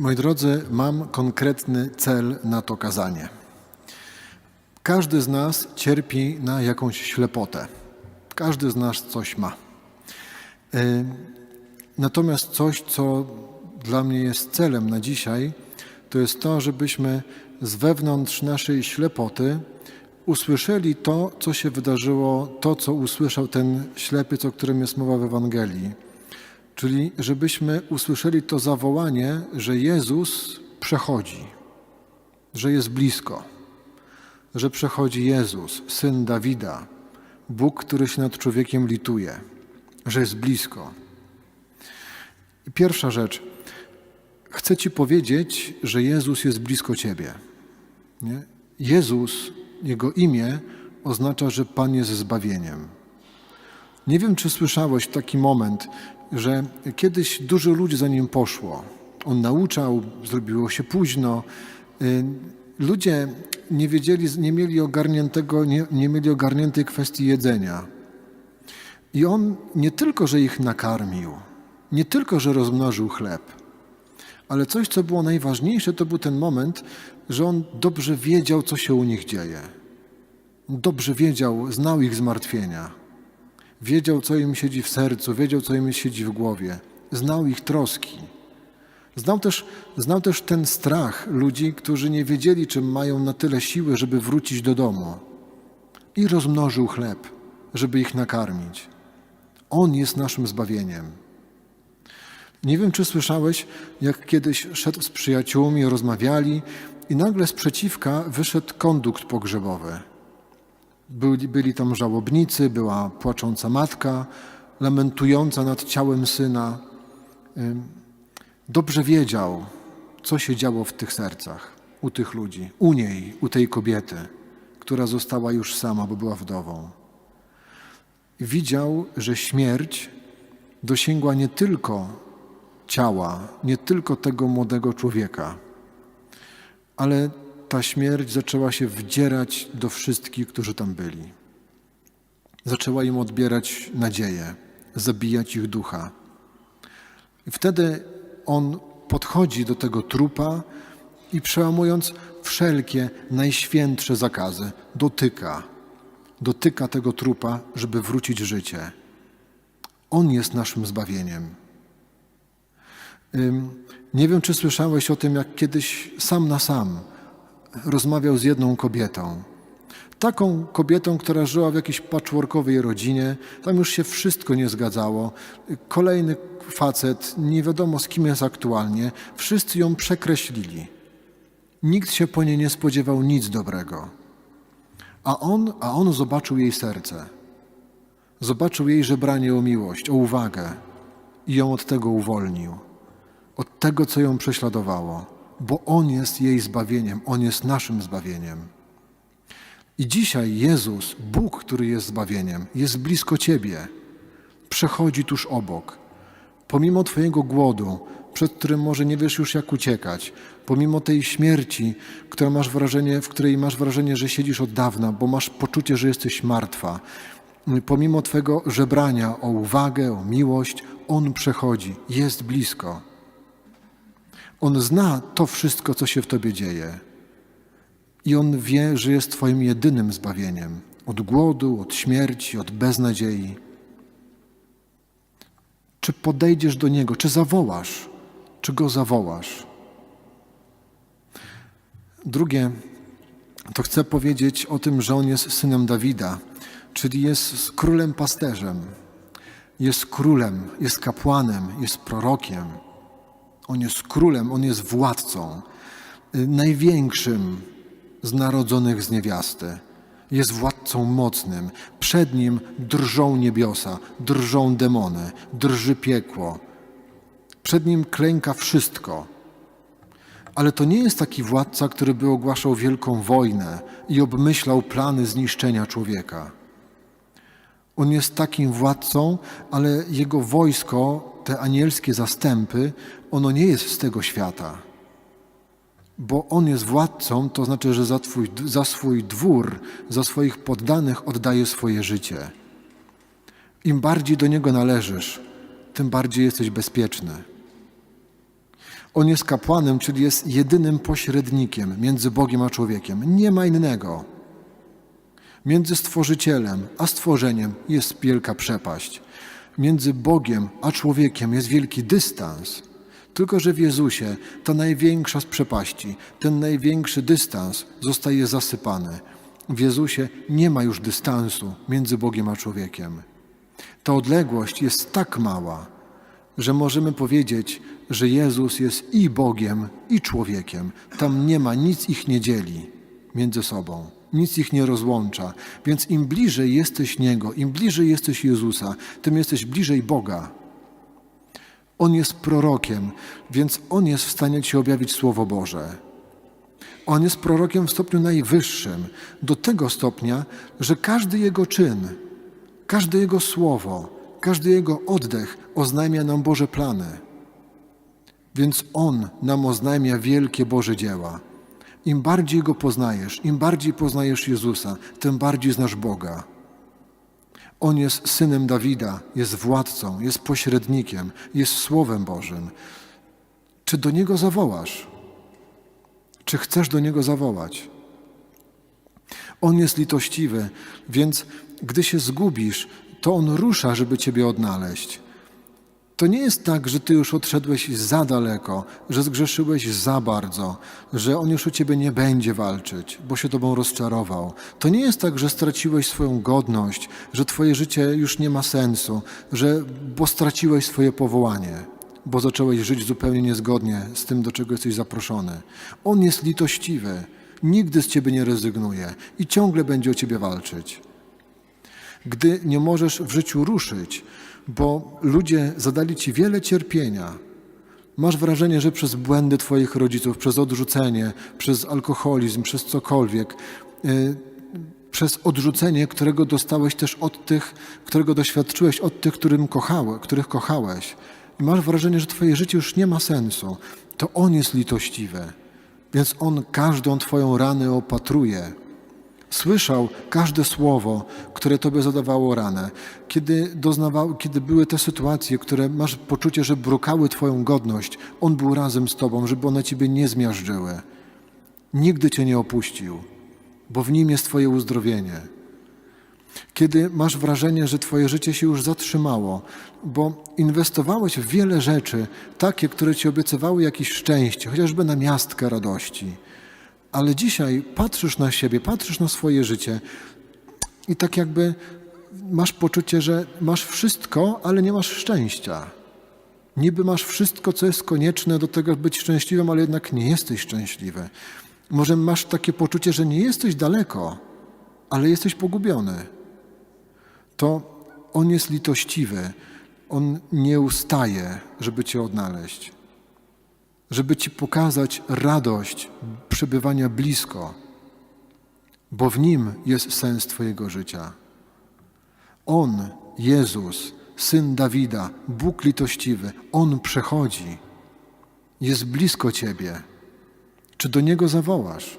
Moi drodzy, mam konkretny cel na to kazanie. Każdy z nas cierpi na jakąś ślepotę. Każdy z nas coś ma. Y, Natomiast coś, co dla mnie jest celem na dzisiaj, to jest to, żebyśmy z wewnątrz naszej ślepoty usłyszeli to, co się wydarzyło, to, co usłyszał ten ślepiec, o którym jest mowa w Ewangelii. Czyli żebyśmy usłyszeli to zawołanie, że Jezus przechodzi, że jest blisko, że przechodzi Jezus, syn Dawida, Bóg, który się nad człowiekiem lituje, że jest blisko. Pierwsza rzecz. Chcę Ci powiedzieć, że Jezus jest blisko Ciebie. Nie? Jezus, Jego imię oznacza, że Pan jest zbawieniem. Nie wiem, czy słyszałeś taki moment, że kiedyś dużo ludzi za Nim poszło. On nauczał, zrobiło się późno. Y, Ludzie nie wiedzieli, nie mieli ogarniętego, nie, nie mieli ogarniętej kwestii jedzenia. I On nie tylko, że ich nakarmił, nie tylko, że rozmnożył chleb, ale coś, co było najważniejsze, to był ten moment, że on dobrze wiedział, co się u nich dzieje. Dobrze wiedział, znał ich zmartwienia. Wiedział, co im siedzi w sercu, wiedział, co im siedzi w głowie. Znał ich troski. Znał też, znał też ten strach ludzi, którzy nie wiedzieli, czy mają na tyle siły, żeby wrócić do domu. I rozmnożył chleb, żeby ich nakarmić. On jest naszym zbawieniem. Nie wiem, czy słyszałeś, jak kiedyś szedł z przyjaciółmi, rozmawiali i nagle z przeciwka wyszedł kondukt pogrzebowy. Byli, byli tam żałobnicy, była płacząca matka, lamentująca nad ciałem syna. Dobrze wiedział, co się działo w tych sercach, u tych ludzi, u niej, u tej kobiety, która została już sama, bo była wdową. Widział, że śmierć dosięgła nie tylko ciała, nie tylko tego młodego człowieka, ale ta śmierć zaczęła się wdzierać do wszystkich, którzy tam byli. Zaczęła im odbierać nadzieję, zabijać ich ducha. I wtedy on podchodzi do tego trupa i przełamując wszelkie najświętsze zakazy, dotyka, dotyka tego trupa, żeby wrócić życie. On jest naszym zbawieniem. Nie wiem, czy słyszałeś o tym, jak kiedyś sam na sam rozmawiał z jedną kobietą. Taką kobietą, która żyła w jakiejś patchworkowej rodzinie, tam już się wszystko nie zgadzało. Kolejny facet, nie wiadomo z kim jest aktualnie, wszyscy ją przekreślili. Nikt się po niej nie spodziewał nic dobrego. A on, a on zobaczył jej serce. Zobaczył jej żebranie o miłość, o uwagę i ją od tego uwolnił od tego, co ją prześladowało, bo On jest jej zbawieniem, On jest naszym zbawieniem. I dzisiaj Jezus, Bóg, który jest zbawieniem, jest blisko Ciebie, przechodzi tuż obok. Pomimo Twojego głodu, przed którym może nie wiesz już jak uciekać, pomimo tej śmierci, która masz wrażenie, w której masz wrażenie, że siedzisz od dawna, bo masz poczucie, że jesteś martwa, pomimo Twojego żebrania o uwagę, o miłość, On przechodzi, jest blisko. On zna to wszystko, co się w Tobie dzieje. I On wie, że jest Twoim jedynym zbawieniem od głodu, od śmierci, od beznadziei. Czy podejdziesz do Niego, czy zawołasz, czy Go zawołasz? Drugie, to chcę powiedzieć o tym, że On jest synem Dawida, czyli jest królem pasterzem, jest królem, jest kapłanem, jest prorokiem. On jest królem, on jest władcą, y, największym z narodzonych z niewiasty. Jest władcą mocnym. Przed nim drżą niebiosa, drżą demony, drży piekło. Przed nim klęka wszystko. Ale to nie jest taki władca, który by ogłaszał wielką wojnę i obmyślał plany zniszczenia człowieka. On jest takim władcą, ale jego wojsko, te anielskie zastępy, ono nie jest z tego świata. Bo on jest władcą, to znaczy, że za, twój, za swój dwór, za swoich poddanych oddaje swoje życie. Im bardziej do niego należysz, tym bardziej jesteś bezpieczny. On jest kapłanem, czyli jest jedynym pośrednikiem między Bogiem a człowiekiem. Nie ma innego. Między stworzycielem a stworzeniem jest wielka przepaść. Między Bogiem a człowiekiem jest wielki dystans. Tylko, że w Jezusie ta największa z przepaści, ten największy dystans zostaje zasypany. W Jezusie nie ma już dystansu między Bogiem a człowiekiem. Ta odległość jest tak mała, że możemy powiedzieć, że Jezus jest i Bogiem, i człowiekiem. Tam nie ma, nic ich nie dzieli między sobą, nic ich nie rozłącza. Więc im bliżej jesteś Niego, im bliżej jesteś Jezusa, tym jesteś bliżej Boga. On jest prorokiem, więc On jest w stanie Ci objawić Słowo Boże. On jest prorokiem w stopniu najwyższym, do tego stopnia, że każdy Jego czyn, każde Jego słowo, każdy Jego oddech oznajmia nam Boże plany. Więc On nam oznajmia wielkie Boże dzieła. Im bardziej Go poznajesz, im bardziej poznajesz Jezusa, tym bardziej znasz Boga. On jest synem Dawida, jest władcą, jest pośrednikiem, jest Słowem Bożym. Czy do Niego zawołasz? Czy chcesz do Niego zawołać? On jest litościwy, więc gdy się zgubisz, to On rusza, żeby Ciebie odnaleźć. To nie jest tak, że Ty już odszedłeś za daleko, że zgrzeszyłeś za bardzo, że On już o Ciebie nie będzie walczyć, bo się Tobą rozczarował. To nie jest tak, że straciłeś swoją godność, że Twoje życie już nie ma sensu, że bo straciłeś swoje powołanie, bo zacząłeś żyć zupełnie niezgodnie z tym, do czego jesteś zaproszony. On jest litościwy, nigdy z Ciebie nie rezygnuje i ciągle będzie o Ciebie walczyć. Gdy nie możesz w życiu ruszyć, bo ludzie zadali ci wiele cierpienia. Masz wrażenie, że przez błędy Twoich rodziców, przez odrzucenie, przez alkoholizm, przez cokolwiek, yy, przez odrzucenie, którego dostałeś też od tych, którego doświadczyłeś od tych, którym kochały, których kochałeś. I masz wrażenie, że Twoje życie już nie ma sensu. To On jest litościwy, więc On każdą Twoją ranę opatruje. Słyszał każde słowo, które Tobie zadawało ranę. Kiedy, doznawał, kiedy były te sytuacje, które masz poczucie, że brukały Twoją godność, On był razem z Tobą, żeby one Ciebie nie zmiażdżyły. Nigdy Cię nie opuścił, bo w Nim jest Twoje uzdrowienie. Kiedy masz wrażenie, że Twoje życie się już zatrzymało, bo inwestowałeś w wiele rzeczy, takie, które Ci obiecywały jakieś szczęście, chociażby na miastkę radości – ale dzisiaj patrzysz na siebie, patrzysz na swoje życie i tak jakby masz poczucie, że masz wszystko, ale nie masz szczęścia. Niby masz wszystko, co jest konieczne do tego, by być szczęśliwym, ale jednak nie jesteś szczęśliwy. Może masz takie poczucie, że nie jesteś daleko, ale jesteś pogubiony. To On jest litościwy. On nie ustaje, żeby Cię odnaleźć żeby Ci pokazać radość przebywania blisko, bo w Nim jest sens Twojego życia. On, Jezus, Syn Dawida, Bóg litościwy, On przechodzi, jest blisko Ciebie. Czy do Niego zawołasz?